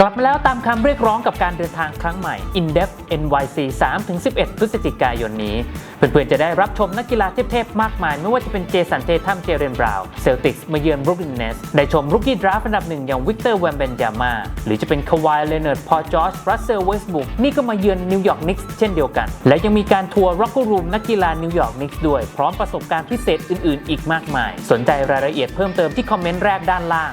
กลับมาแล้วตามคำเรียกร้องกับการเดินทางครั้งใหม่ InDepth NYC 3-11 พฤศจิกายนนี้ เพื่อนๆ จะได้รับชมนักกีฬาเทพๆ มากมาย ไม่ว่าจะเป็นเจสันเททัมเจเรนบราวน์เซลติกส์มาเยือนบรุกลินเนสได้ชมรุกกี้ดราฟต์อันดับหนึ่งอย่างวิกเตอร์แวมเบนยามาหรือจะเป็นคาวายเลเนอร์ดพอจอชรัสเซลเวสบุกนี่ก็มาเยือนนิวยอร์กนิกส์เช่นเดียวกัน และยังมีการทัวร์ร็อกเกอร์รูมนักกีฬานิวยอร์กนิกส์ด้วยพร้อมประสบการณ์พิเศษอื่นๆ อีกมากมาย สนใจรายละเอียดเพิ่มเติมที่คอมเมนต์แรกด้านล่าง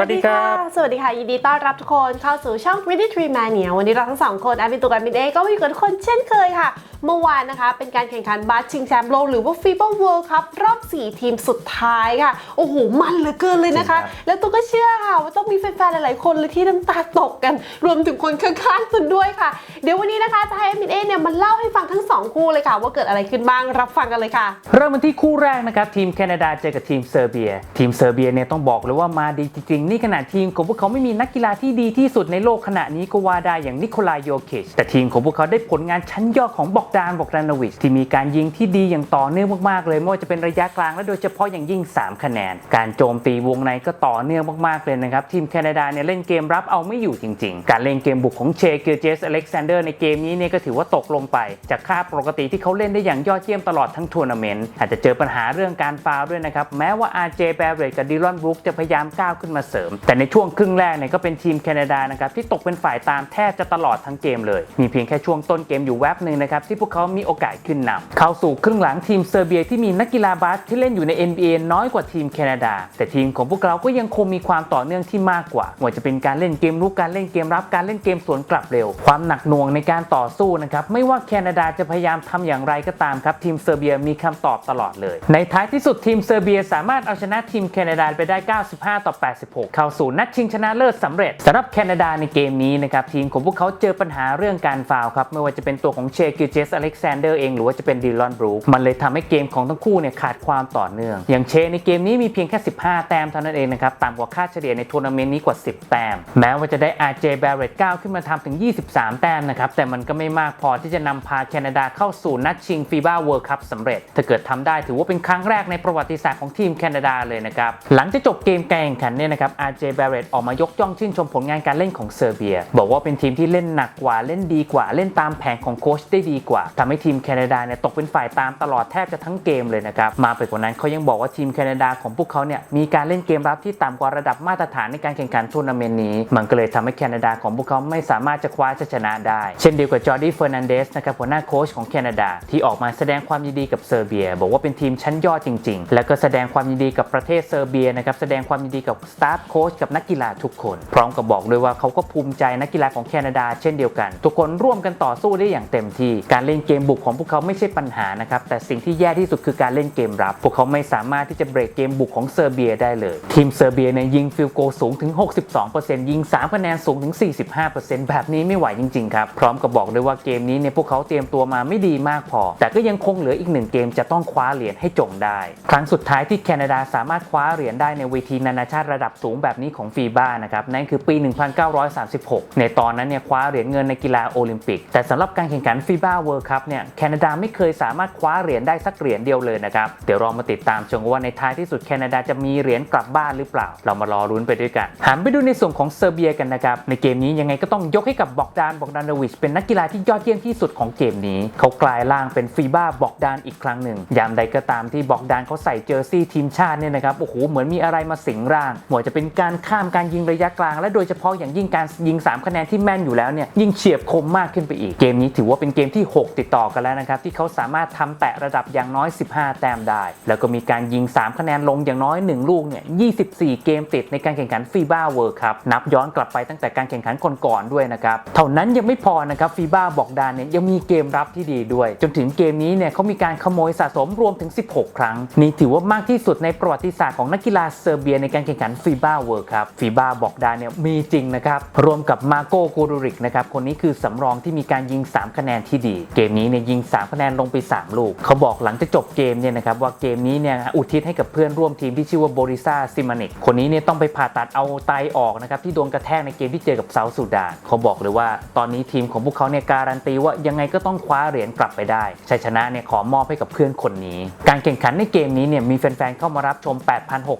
วัสดีค่ะสวัสดีค่ะ ยินดีต้อนรับทุกคนเข้าสู่ช่อง Pretty Tree Mania วันนี้เราทั้งสองคนแอดมินตุกับมินเอก็มาอยู่กับทุกคนเช่นเคยค่ะ เมื่อวานนะคะ เป็นการแข่งขันบาสชิงแชมป์โลกหรือว่า FIBA World Cup รอบ 4 ทีมสุดท้ายค่ะ โอ้โห มันเหลือเกินเลยนะคะจริงครับแล้วตัวก็เชื่อค่ะ ว่าต้องมีแฟนๆ หลายๆ คนเลยที่น้ำตาตกกัน รวมถึงคนข้างๆคุณด้วยค่ะ เดี๋ยววันนี้นะคะจะให้แอดมินเอเนี่ยมาเล่าให้ฟังทั้งสองคู่เลยค่ะ ว่าเกิดอะไรขึ้นบ้างรับฟังกันเลยค่ะ เริ่มกันที่คู่แรกนะครับทีมแคนาดาเจอกับทีมเซอร์เบีย ทีมเซอร์เบียเนี่ยต้องบอกเลยว่ามาดีจริงๆนี่ขนาดทีมของพวกเขาไม่มีนักกีฬาที่ดีที่สุดในโลกขณะนี้ก็ว่าได้อย่างนิโคลายโยคิชแต่ทีมของพวกเขาได้ผลงานชั้นยอดของบอกดานบอกดานวิชที่มีการยิงที่ดีอย่างต่อเนื่องมากๆเลยไม่ว่าจะเป็นระยะกลางและโดยเฉพาะอย่างยิ่ง 3 คะแนน การโจมตีวงในก็ต่อเนื่องมากๆเลยนะครับ ทีมแคนาดาเนี่ยเล่นเกมรับเอาไม่อยู่จริง ๆ การเล่นเกมบุกของเชเกเจสอเล็กซานเดอร์ในเกมนี้เนี่ยก็ถือว่าตกลงไป จากค่าปกติที่เขาเล่นได้อย่างยอดเยี่ยมตลอดทั้งทัวร์นาเมนต์อาจจะเจอปัญหาเรื่องการฟาวล์ด้วยนะครับแม้ว่า RJ b a r r e t t กับดิลอนบรูคจะพยายามก้าวขึ้นมาเสริม แต่ในช่วงครึ่งแรกเนี่ยก็เป็นทีมแคนาดานะครับที่ตกเป็นฝ่ายตามแทบจะตลอดทั้งเกมเลย มีเพียงแค่ช่วงต้นเกมอยู่แวบหนึ่งนะครับที่พวกเขามีโอกาสขึ้นนำเข้าสู่ครึ่งหลังทีมเซอร์เบียที่มีนักกีฬาบาสที่เล่นอยู่ใน NBA น้อยกว่าทีมแคนาดา แต่ทีมของพวกเราก็ยังคงมีความต่อเนื่องที่มากกว่าไม่ว่าจะเป็นการเล่นเกมรุกการเล่นเกมรับการเล่นเกมสวนกลับเร็ว ความหนักหน่วงในการต่อสู้นะครับไม่ว่าแคนาดาจะพยายามทำอย่างไรก็ตามครับทีมเซอร์เบียมีคำตอบตลอดเลย ในท้ายที่สุดทีมเซอร์เบียสามารถเอาชนะทีมแคนาดาไปได้ 95 ต่อ 86 เข้าสู่นัดชิงชนะเลิศสำเร็จสำหรับแคนาดาในเกมนี้นะครับทีมของพวกเขาเจอปัญหาเรื่องการฟาวครับไม่ว่าจะเป็นตัวของเชกิเจสอเล็กซานเดอร์เองหรือว่าจะเป็นดิลอนบรูคมันเลยทำให้เกมของทั้งคู่เนี่ยขาดความต่อเนื่อง อย่างเชในเกมนี้มีเพียงแค่ 15 แต้มเท่านั้นเองนะครับต่ำกว่าค่าเฉลี่ยในทัวร์นาเมนต์นี้กว่า 10 แต้ม แม้ว่าจะได้ RJ Barrett ก้าวขึ้นมาทำถึง 23 แต้มนะครับแต่มันก็ไม่มากพอที่จะนำพาแคนาดาเข้าสู่นัดชิงฟีบ้าเวิลด์คัพสำเร็จ ถ้าเกิดทำได้ถือว่าเป็นครั้งแรกในประวัติศาสตร์ของทีมแคนาดาเลยนะครับหลังจากจบเกมการแข่งขันเนี่ยนะครับ RJ Barrett ออกมายกย่องชื่นชมผลงานการเล่นของเซอร์เบีย บอกว่าเป็นทีมที่เล่นหนักกว่าเล่นดีกว่าเล่นตามแผนของโค้ชได้ดีกว่าทำให้ทีมแคนาดาเนี่ยตกเป็นฝ่ายตามตลอดแทบจะทั้งเกมเลยนะครับมาไปกว่านั้นเขายังบอกว่าทีมแคนาดาของพวกเขาเนี่ยมีการเล่นเกมรับที่ต่ำกว่าระดับมาตรฐานในการแข่งขันทัวร์นาเมนต์นี้ มันก็เลยทำให้แคนาดาของพวกเขาไม่สามารถจะคว้าชัยชนะได้ เช่นเดียวกับจอร์ดี้เฟอร์นันเดสนะครับหัวหน้าโค้ชของแคนาดาที่ออกมาแสดงความยินดีกับเซอร์เบีย บอกว่าเป็นทีมชั้นยอดจริง ๆ แล้วก็แสดงความยินดีกับประเทศเซอร์เบียนะครับแสดงความยินดีกับสตาฟโค้ชกับนักกีฬาทุกคน พร้อมกับบอกด้วยว่าเขาก็ภูมิใจนักกีฬาของแคนาดา เช่นเดียวกัน ทุกคนร่วมกันต่อสู้ได้อย่างเต็มที่การเล่นเกมบุกของพวกเขาไม่ใช่ปัญหานะครับ แต่สิ่งที่แย่ที่สุดคือการเล่นเกมรับ พวกเขาไม่สามารถที่จะเบรกเกมบุกของเซอร์เบียได้เลย ทีมเซอร์เบียเนี่ยยิงฟิลโกสูงถึง 62%ยิง 3 คะแนนสูงถึง 45%แบบนี้ไม่ไหวจริงๆครับ พร้อมกับบอกด้วยว่าเกมนี้เนี่ยพวกเขาเตรียมตัวมาไม่ดีมากพอ แต่ก็ยังคงเหลืออีกหนึ่งเกมจะต้องคว้าเหรียญให้จงได้ ครั้งสุดท้ายที่แคนาดาสามารถคว้าเหรียญได้ในเวทีนานาชาติระดับสูงแบบนี้ของฟีบ้านะครับนั่นคือปี 1936 ในตอนนั้นเนี่ยคว้าเหรียญเงินในกีฬาโอลิมปิก แต่สำหรับการแข่งขันฟีบ้าเวิลด์คัพเนี่ยแคนาดาไม่เคยสามารถคว้าเหรียญได้สักเหรียญเดียวเลยนะครับเดี๋ยวเรามาติดตามชมว่าในท้ายที่สุดแคนาดาจะมีเหรียญกลับบ้านหรือเปล่า เรามารอรุ้นไปด้วยกันหันไปดูในส่วนของเซอร์เบียกันนะครับในเกมนี้ยังไงก็ต้องยกให้กับบอกดานบอกดานวิชเป็นนักกีฬาที่ยอดเยี่ยมที่สุดของเกมนี้เขากลายร่างเป็นฟีบ้าบอกดานอีกครั้งหนึ่งยามใดก็ตามที่บอกดานเขาใส่เจอร์ซี่ทีมชาติเนี่ยนะครับโอ้โหเหมือนมีอะไรมาสิงร่างหมดจะเป็นการข้ามการยิงระยะกลาง และโดยเฉพาะอย่างยิ่งการยิง 3 คะแนนที่แม่นอยู่แล้วเนี่ยยิ่งเฉียบคมมากขึ้นไปอีกเกมนี้ถือว่าเป็นเกมที่ 6ติดต่อกันแล้วนะครับ ที่เขาสามารถทำแตะระดับอย่างน้อย 15 แต้มได้ แล้วก็มีการยิง 3 คะแนนลงอย่างน้อย 1 ลูกเนี่ย 24 เกมติดในการแข่งขันฟีบ้าเวิร์คัพนับย้อนกลับไปตั้งแต่การแข่งขันก่อนๆด้วยนะครับ เท่านั้นยังไม่พอนะครับฟีบ้าบอกดานเนี่ยยังมีเกมรับที่ดีด้วย จนถึงเกมนี้เนี่ยเขามีการขโมยสะสมรวมถึง 16 ครั้ง นี่ถือว่ามากที่สุดในประวัติศาสตร์ของนักกีฬาเซอร์เบียในการแข่งขันฟีบ้าเวิร์ครับฟีบ้าบอกได้เนี่ยมีจริงนะครับรวมกับมาโกกูรูริกนะครับคนนี้คือสำรองที่มีการยิง 3 คะแนนที่ดีเกมนี้เนี่ยยิง 3 คะแนนลงไป 3 ลูก เขาบอกหลังจากจบเกมเนี่ยนะครับว่าเกมนี้เนี่ยอุทิศให้กับเพื่อนร่วมทีมที่ชื่อว่าโบริซาซิมานิกคนนี้เนี่ยต้องไปผ่าตัดเอาไตออกนะครับที่โดนกระแทกในเกมที่เจอกับเซาท์สุดานเขาบอกเลยว่าตอนนี้ทีมของพวกเขาเนี่ยการันตีว่ายังไงก็ต้องคว้าเหรียญกลับไปได้ชัยชนะเนี่ยขอมอบให้กับเพื่อนคนนี้ การแข่งขันในเกมนี้เนี่ยมีแฟนๆเข้ามารับชม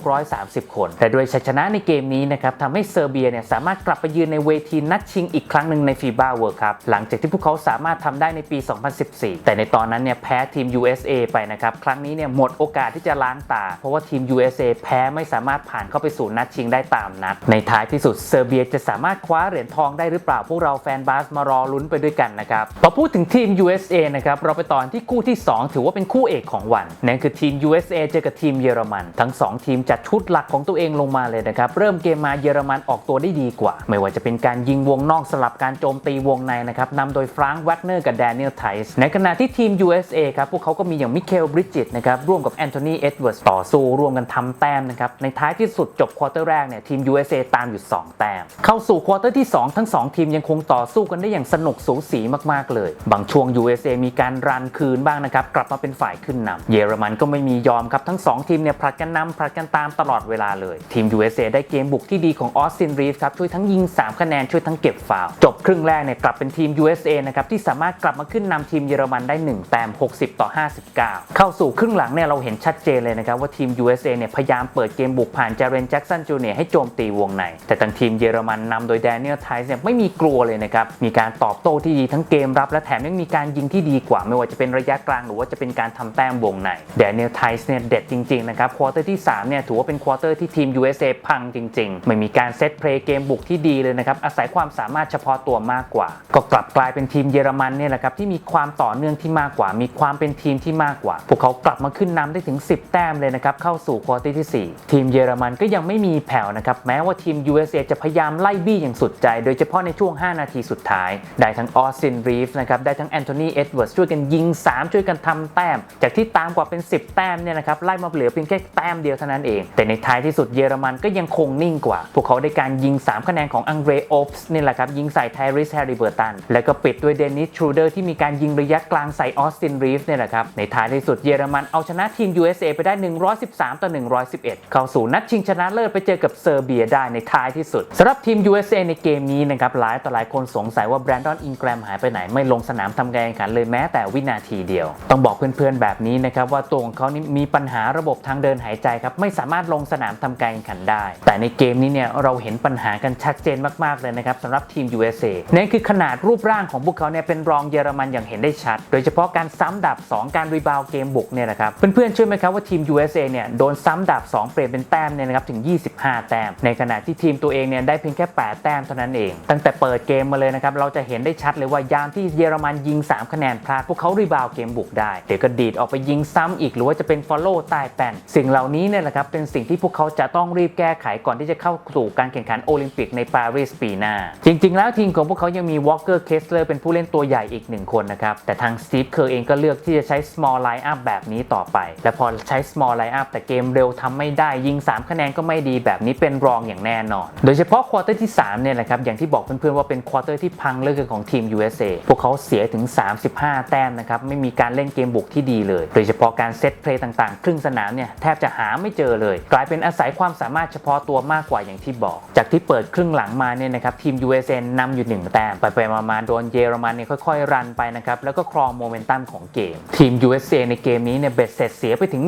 8,630 คน แต่ด้วยชัยชนะในเกมนี้นะครับทำให้เซอร์เบียเนี่ยสามารถกลับไปยืนในเวทีนัดชิงอีกครั้งหนึ่งในฟีบาเวิร์ครับหลังจากที่พวกเขาสามารถทำได้ในปี2014 แต่ในตอนนั้นเนี่ยแพ้ทีม USA ไปนะครับ ครั้งนี้เนี่ยหมดโอกาสที่จะล้างตา เพราะว่าทีม USA แพ้ไม่สามารถผ่านเข้าไปสู่นัดชิงได้ตามนัด ในท้ายที่สุดเซอร์เบียจะสามารถคว้าเหรียญทองได้หรือเปล่า พวกเราแฟนบาสมารอลุ้นไปด้วยกันนะครับ พอพูดถึงทีม USA นะครับ เราไปตอนที่คู่ที่ 2 ถือว่าเป็นคู่เอกของวัน นั่นคือทีม USA เจอกับทีมเยอรมัน ทั้ง 2 ทีมจัดชุดหลักของตัวเองลงมาเลยนะครับ เริ่มเกมมาเยอรมันออกตัวได้ดีกว่า ไม่ว่าจะเป็นการยิงวงนอกสลับการโจมตีวงในนะครับนำโดยฟรังก์แวกเนอร์กับแดเนียลไทส์ในขณะที่ทีม USA ครับพวกเขาก็มีอย่างมิเคลบริดจิตนะครับร่วมกับแอนโทนีเอ็ดเวิร์ดต่อสู้ร่วมกันทำแต้มนะครับในท้ายที่สุดจบควอเตอร์แรกเนี่ยทีม USA ตามอยู่ 2 แต้ม เข้าสู่ควอเตอร์ที่ 2 ทั้ง 2 ทีมยังคงต่อสู้กันได้อย่างสนุกสูสีมากๆเลย บางช่วง USA มีการรันคืนบ้างนะครับกลับมาเป็นฝ่ายขึ้นนำเยอรมันก็ไม่มียอมครับทั้ง 2 ทีมเนี่ยผลัดกันนำผลัดกันตามตลอดเวลาเลย ทีม USA ได้เกมบุกที่ดีของออสตินรีฟครับช่วยทั้งยิง 3 คะแนนช่วยทั้งเก็บฟาวจบครึ่งแรกเนี่ยกลับเป็นทีม USA นะครับที่สามารถกลับมาขึ้นนำทีมเยอรมันได้ 1 แต้ม 60 ต่อ 59 เข้าสู่ครึ่งหลังเนี่ยเราเห็นชัดเจนเลยนะครับว่าทีม USA เนี่ยพยายามเปิดเกมบุกผ่านจาเรนแจ็กสันจูเนียให้โจมตีวงใน แต่ทางทีมเยอรมันนำโดยแดเนียลไทส์เนี่ยไม่มีกลัวเลยนะครับ มีการตอบโต้ที่ดีทั้งเกมรับ และแถมยังมีการยิงที่ดีกว่า ไม่ว่าจะเป็นระยะกลางหรือว่าจะเป็นการทำแต้มวงในแดเนียลไทส์เนี่ยเด็ดจริงๆนะครับควอเตอร์ที่3เนี่ยถือว่าเป็นควอเตอร์ที่ทีม USA พังจริงๆ ไม่มีการเซตเพลย์เกมบุกที่ดีเลยนะครับอาศัยความสามารถเฉพาะตัวมากกว่า ก็กลับกลายเป็นทีมเยอรมันเนี่ยแหละครับที่มีความต่อเนื่องที่มากกว่า มีความเป็นทีมที่มากกว่า พวกเขากลับมาขึ้นนำได้ถึง 10 แต้มเลยนะครับ เข้าสู่ควอเตอร์ที่ 4 ทีมเยอรมันก็ยังไม่มีแผ่วนะครับ แม้ว่าทีม USA จะพยายามไล่บี้อย่างสุดใจ โดยเฉพาะในช่วง 5 นาทีสุดท้าย ได้ทั้งออสตินรีฟนะครับ ได้ทั้งแอนโทนีเอ็ดเวิร์ดช่วยกันยิง 3 ช่วยกันทำแต้ม จากที่ตามกว่าเป็น 10 แต้มเนี่ยนะครับไล่มาเหลือเพียงแค่แต้มเดียวเท่านั้นเอง แต่ในท้ายที่สุดเยอรมันก็ยังคงนิ่งกว่า พวกเขาได้การยิง 3 คะแนนของอังเดรโอฟส์นี่แหละครับยิงใส่ไทริสแฮร์ริเบอร์ตันแล้วก็ปิดด้วยเดนิสทรูเดอร์ที่มีการยิงระยะกลางใส่ออสตินรีฟเนี่ยแหละครับ ในท้ายที่สุดเยอรมันเอาชนะทีม USA ไปได้ 113 ต่อ 111 เข้าสู่นัดชิงชนะเลิศไปเจอกับเซอร์เบียได้ในท้ายที่สุดสำหรับทีม USA ในเกมนี้นะครับหลายต่อหลายคนสงสัยว่าแบรนดอนอิงแกรมหายไปไหนไม่ลงสนามทำการแข่งขันเลยแม้แต่วินาทีเดียว ต้องบอกเพื่อนๆแบบนี้นะครับว่าตัวของเขานี่มีปัญหาระบบทางเดินหายใจครับไม่สามารถลงสนามทำการแข่งขันได้ แต่ในเกมนี้เนี่ยเราเห็นปัญหากันชัดเจนมากๆเลยนะครับสำหรับทีม USA นั่นคือขนาดรูปร่างของพวกเขาเนี่ยเป็นรองเยอรมันอย่างเห็นได้ชัด โดยเฉพาะการซ้ำดับ 2 การรีบาวเกมบุกเนี่ยนะครับเพื่อนๆช่วยไหมครับว่าทีม USA เนี่ยโดนซ้ำดับ 2 เปลี่ยนเป็นแต้มเนี่ยนะครับถึง 25 แต้ม ในขณะที่ทีมตัวเองเนี่ยได้เพียงแค่ 8 แต้มเท่านั้นเอง ตั้งแต่เปิดเกมมาเลยนะครับเราจะเห็นได้ชัดเลยว่ายามที่เยอรมันยิง 3 คะแนนพลาดพวกเขารีบาวเกมบุกได้เดี๋ยวก็ดีดออกไปยิงซ้ำอีกหรือว่าจะเป็น follow ใต้แป้นสิ่งเหล่านี้เนี่ยแหละครับเป็นสิ่งที่พวกเขาจะต้องรีบแก้ไขก่อนที่จะเข้าสู่การแข่งขันโอลิมปิกในปารีสปีหน้า จริง ๆ แล้วทีมของพวกเขายังมีวอลเกอร์เคสเลอร์เป็นผู้เล่นตัวใหญ่อีกหนึ่งคนนะครับ แต่ทางสตีฟเคอร์เองก็เลือกที่จะใช้ small line up แบบนี้ต่อไป และพอใช้ small line up แต่เกมเร็วทำไม่ได้ยิง 3 คะแนนก็ไม่ดีแบบนี้เป็นรองอย่างแน่นอน โดยเฉพาะควอเตอร์ที่3เนี่ยแหละครับอย่างที่บอกเพื่อนๆว่าเป็นควอเตอร์ที่พังเลือเกินของทีม USA พวกเขาเสียถึง 35 แต้มนะครับไม่มีการเล่นเกมบุกที่ดีเลย โดยเฉพาะการเซตเพลย์ต่างๆ ครึ่งสนามเนี่ยแทบจะหาไม่เจอเลย กลายเป็นอาศัยความสามารถเฉพาะตัวมากกว่าอย่างที่บอก จากที่เปิดครึ่งหลังมาเนี่ยนะครับทีม USA นำอยู่ 1 แต้มไปไปๆมาๆโดนเยอรมันเนี่ยค่อยๆ รันไปนะครับแล้วก็ครองโมเมนตัมของเกม ทีม USA ในเกมนี้เนี่ยเบ็ดเสร็จเสียไปถึง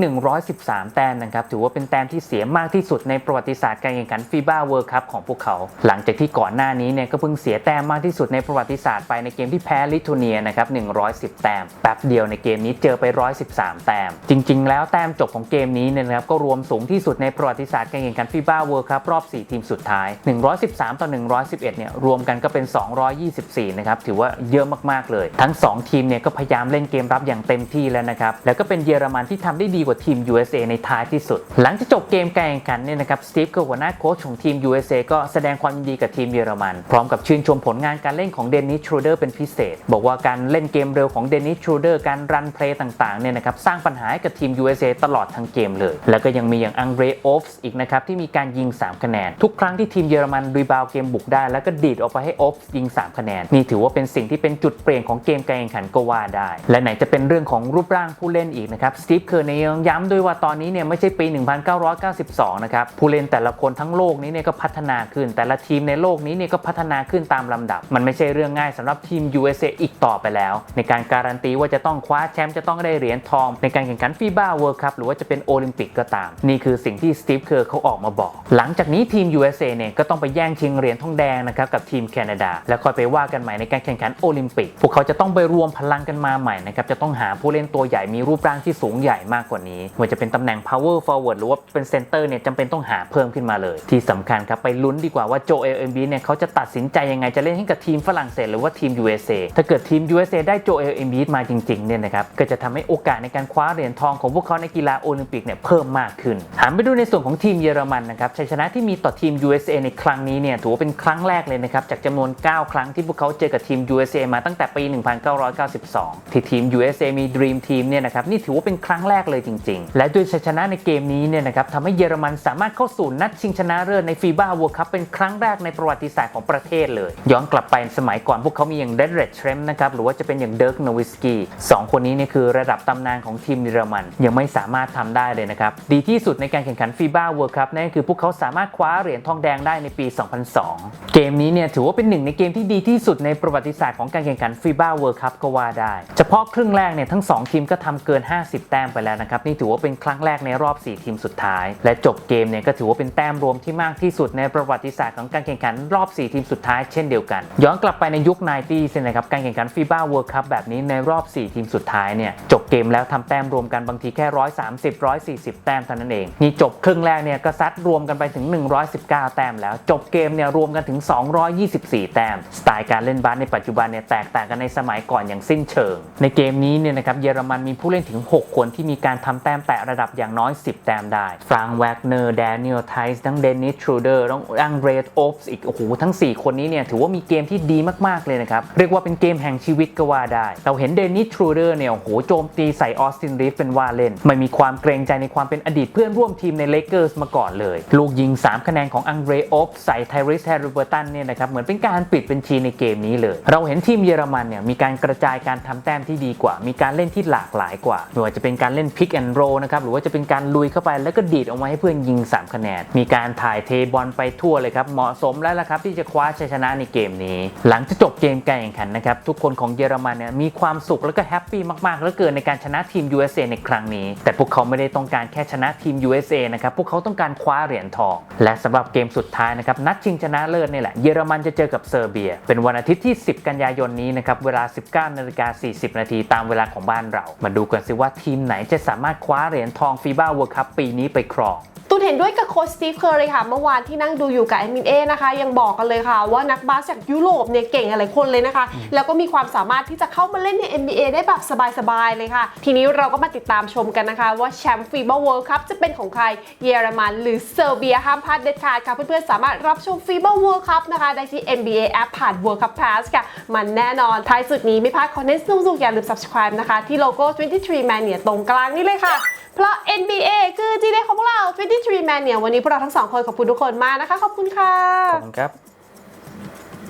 113 แต้มนะครับถือว่าเป็นแต้มที่เสียมากที่สุดในประวัติศาสตร์การแข่งขันฟีบ้าเวิลด์คัพของพวกเขา หลังจากที่ก่อนหน้านี้เนี่ยก็เพิ่งเสียแต้มมากที่สุดในประวัติศาสตร์ไปในเกมที่แพ้ลิทัวเนียนะครับ110 แต้มแป๊บเดียวในเกมนี้เจอไป 113 แต้ม จริง ๆ แล้วแต้มจบของเกมนี้เนี่ยนะครับก็รวมสูงที่สุดในประวัติศาสตร์การแข่งขันฟีบ้าเวิลด์คัพรอบ 4 ทีมสุดท้าย 113 ต่อ 111 เนี่ยรวมกันก็เป็น 224 นะครับถือว่าเยอะมากๆเลยทั้ง 2 ทีมเนี่ยก็พยายามเล่นเกมรับอย่างเต็มที่แล้วนะครับ แล้วก็เป็นเยอรมันที่ทำได้ดีกว่าทีม USA ในท้ายที่สุด หลังจากจบเกมการแข่งขันเนี่ยนะครับสตีฟก็หัวหน้าโค้ชของทีม USA ก็แสดงความยินดีกับทีมเยอรมัน พร้อมกับชื่นชมผลงานการเล่นของเดนิสทรูเดอร์เป็นพิเศษ บอกว่าการเล่นเกมเร็วของเดนิสทรูเดอร์การรันเพลย์ต่างๆเนี่ยนะครับสร้างปัญหาให้กับทีม USA ตลอดทั้งเกมเลย แล้วก็ยังมีอย่างอังเดรโอฟส์อีกนะครับที่มีการการยิง 3 คะแนน ทุกครั้งที่ทีมเยอรมันรีบาวเกมบุกได้ แล้วก็ดีดออกไปให้ออฟยิง 3 คะแนนนี่ถือว่าเป็นสิ่งที่เป็นจุดเปลี่ยนของเกกมการแข่งขันก็ว่าได้ และไหนจะเป็นเรื่องของรูปร่างผู้เล่นอีกนะครับสตีฟเคอร์เนย์ย้ำด้วยว่าตอนนี้เนี่ยไม่ใช่ปี 1992 นะครับ ผู้เล่นแต่ละคนทั้งโลกนี้เนี่ยก็พัฒนาขึ้น แต่ละทีมในโลกนี้เนี่ยก็พัฒนาขึ้นตามลำดับ มันไม่ใช่เรื่องง่ายสำหรับทีม USA อีกต่อไปแล้ว ในการการันตีว่าจะต้องคว้าแชมป์จะต้องได้เหรียญทอง ในการแข่งขันฟีบ้าเวิลด์คัพหรือว่าจะเป็นโอลิมปิกก็ตาม นี่คือสิ่งที่สตีฟเคอร์เขาออกมาบอก หลังจากนี้ทีม USA เนี่ยก็ต้องไปแย่งชิงเหรียญทองแดงนะครับกับทีมแคนาดา แล้วค่อยไปว่ากันใหม่ในการแข่งขันโอลิมปิก พวกเขาจะต้องไปรวมพลังกันมาใหม่นะครับจะต้องหาผู้เล่นตัวใหญ่มีรูปร่างที่สูงใหญ่มากกว่านี้ไม่ว่าจะเป็นตำแหน่ง power forward หรือว่าเป็นเซนเตอร์เนี่ยจำเป็นต้องหาเพิ่มขึ้นมาเลย ที่สำคัญครับไปลุ้นดีกว่าว่าโจเอลเอ็มบีเนี่ยเขาจะตัดสินใจยังไงจะเล่นให้กับทีมฝรั่งเศสหรือว่าทีม USA ถ้าเกิดทีม USA ได้โจเอลเอ็มบีมาจริงๆเนี่ยนะครับก็จะทำให้โอกาสในการคว้าเหรียญทองของพวกเขาในกีฬาโอลิมปิกเนี่ยเพิ่มมากขึ้นหันไปดูในส่วนของทีมเยอรมันนะครับชัยชนะที่มีต่อทีม USA ในครั้งนี้เนี่ยถือว่าเป็นครั้งแรกเลยนะครับจากจำนวน 9 ครั้งที่พวกเขาเจอกับทีม USA มาตั้งแต่ปี1992 ที่ทีม USA มี Dream Team เนี่ยนะครับนี่ถือว่าเป็นครั้งแรกเลยจริง ๆ และด้วยชัยชนะในเกมนี้เนี่ยนะครับทำให้เยอรมันสามารถเข้าสู่นัดชิงชนะเลิศในฟีบ้าว r l d คัพเป็นครั้งแรกในประวัติศาสตร์ของประเทศเลย ย้อนกลับไปสมัยก่อนพวกเขามีอย่างเดนเรดเชรมนะครับหรือว่าจะเป็นอย่างเดิร์กโนวิสกี้สองคนนี้เนี่ยคือระดับตำนานของทีมเยอรมันยังไม่สามารถทำได้เลยนะครับดีที่สุดในการแข่งขันฟีบ้าว r l d คัพนั่นคือพวกเขาสามารถคว้าเหรียญทองแดงได้ในปี 2002 เกมนี้เนี่ยถือว่าเป็นหนึ่งในเกมที่ดีที่สุดในประวัติศาสตร์ของการแข่งขันฟีบ้า w ว r l d คัพก็ว่าได้ เฉพาะครึ่งแรกเนี่ยทั้ง 2 ทีมก็ทำเกิน 50 แต้มไปแล้วนะครับ นี่ถือว่าเป็นครั้งแรกในรอบ 4 ทีมสุดท้าย และจบเกมเนี่ยก็ถือว่าเป็นแต้มรวมที่มากที่สุดในประวัติศาสตร์ของการแข่งขันรอบ 4 ทีมสุดท้ายเช่นเดียวกัน ย้อนกลับไปในยุค 90ส์นะครับการแข่งขันฟีบ้า w ว r l d คัพแบบนี้ในรอบ 4 ทีมสุดท้ายเนี่ยจบเกมแล้วทำแต้มรวมกันบางทีแค่ 130 140 แต้มเท่านั้นเองนี่จบครึ่งแรกเนี่ยก็ซัดรวมกันไปถึง 119 แต้มแล้ว จบเกมเนี่ยรวมกันถึง 224 แต้มสไตล์การเล่นบาสในปัจจุบันเนี่ยแตกต่างกันในสมยก่อนอย่างสิ้นเชิง ในเกมนี้เนี่ยนะครับเยอรมันมีผู้เล่นถึง 6 คนที่มีการทำแต้มแตะระดับอย่างน้อย 10 แต้มได้ฟรางแวกเนอร์แดเนียลไทส์ทั้งเดนิสทรูเดอร์ต้งอังเดรตโอฟส์อีกโอ้โหทั้ง 4 คนนี้เนี่ยถือว่ามีเกมที่ดีมากๆเลยนะครับเรียกว่าเป็นเกมแห่งชีวิตก็ว่าได้ เราเห็นเดนิสทรูเดอร์เนี่ยโอ้โหโจมตีใส่ออสตินรีฟเป็นว่าเล่น ไม่มีความเกรงใจในความเป็นอดีตเพื่อนร่วมทีมในเลเกอร์สมาก่อนเลย ลูกยิง 3 คะแนนของอังเดรโอฟใส่ไทริสแฮร์ริเบอร์ตันเนี่ยนะครับเหมือนเป็นการปิดบัญชีในเกมนี้เลย เราเห็นทีมเยอรมันเนี่ยมีการกระจายการทำแต้มที่ดีกว่า มีการเล่นที่หลากหลายกว่าไม่ว่าจะเป็นการเล่นพิกแอนด์โรนะครับหรือว่าจะเป็นการลุยเข้าไปแล้วก็ดีดออกมาให้เพื่อนยิง 3 คะแนน มีการถ่ายเทบอลไปทั่วเลยครับ เหมาะสมแล้วล่ะครับที่จะคว้าชัยชนะในเกมนี้ หลังจากจบเกมการแข่งขันนะครับทุกคนของเยอรมันเนี่ยมีความสุขแล้วก็แฮปปี้มากๆเหลือเกินในการชนะทีม USA ในครั้งนี้ แต่พวกเขาไม่ได้ต้องการแค่ชนะทีม USA นะครับพวกเขาต้องการคว้าเหรียญทอง และสำหรับเกมสุดท้ายนะครับนัดชิงชนะเลิศนี่แหละเยอรมันจะเจอกับเซอร์เบีย เป็นวันอาทิตย์ที่ 10 กันยายนนี้นะครับเวลา19นาฬิกา40 นาทีตามเวลาของบ้านเรา มาดูกันสิว่าทีมไหนจะสามารถคว้าเหรียญทองฟีบ้าเวิลด์คัพปีนี้ไปครองตูนเห็นด้วยกับโค้ชสตีฟเคอร์เลยค่ะ เมื่อวานที่นั่งดูอยู่กับแอดมินเอนะคะ ยังบอกกันเลยค่ะ ว่านักบาสจากยุโรปเนี่ยเก่งหลายคนเลยนะคะ แล้วก็มีความสามารถที่จะเข้ามาเล่นใน NBA ได้แบบสบายๆเลยค่ะ ทีนี้เราก็มาติดตามชมกันนะคะ ว่าแชมป์ฟีบาเวิลด์คัพจะเป็นของใครเยอรมันหรือเซอร์เบียห้ามพลาดเด็ดขาดค่ะ เพื่อนๆสามารถรับชมฟีบาเวิลด์คัพนะคะได้ที่ NBA แอปผ่าน World Cup Pass ค่ะ มันแน่นอนท้ายสุดนี้ไม่พลาดคอนเทนต์สนุกๆอย่าลืม subscribe นะคะ ที่โลโก้ 23 Mania ตรงกลางนี่เลยค่ะ เพราะ NBA คือจีเดของพวกเรา 23 Man เนี่ยวันนี้พวกเราทั้งสองคนขอบคุณทุกคนมากนะคะ ขอบคุณค่ะ ขอบคุณครับ